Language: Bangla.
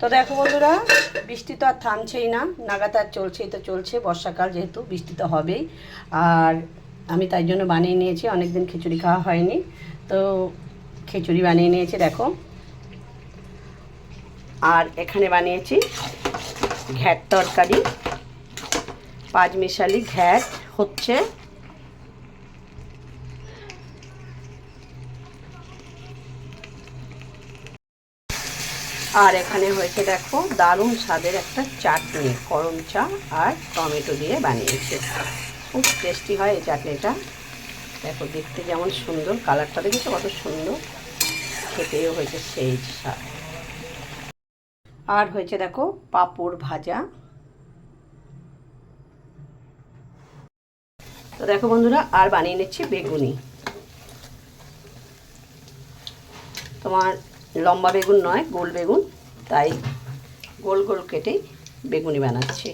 তো দেখো বন্ধুরা, বৃষ্টি তো আর থামছেই না নাগাতার চলছেই তো চলছে, বর্ষাকাল যেহেতু বৃষ্টি তো হবেই। আর আমি তাই জন্য বানিয়ে নিয়েছি, অনেকদিন খিচুড়ি খাওয়া হয়নি। তো খিচুড়ি বানিয়ে নিয়েছি, দেখো। আর এখানে বানিয়েছি ঘ্যাট তরকারি, পাঁচ মিশালি ঘ্যাট, হচ্ছে আর এখানে হয়েছে দেখো দারুণ স্বাদের একটা চাটনি, গরম চা আর টমেটো দিয়ে বানিয়েছে। খুব টেস্টি হয় এই চাটনিটা। দেখো দেখতে যেমন সুন্দর কালারটা দেখেছ কত সুন্দর? খেতেও হয়েছে সেই স্বাদ। আর হয়েছে দেখো পাঁপড় ভাজা। তো দেখো বন্ধুরা, আর বানিয়ে নিচ্ছি বেগুনি। তোমার লম্বা বেগুন নয় গোল বেগুন। তাই গোল গোল কেটে বেগুনি বানাচ্ছি।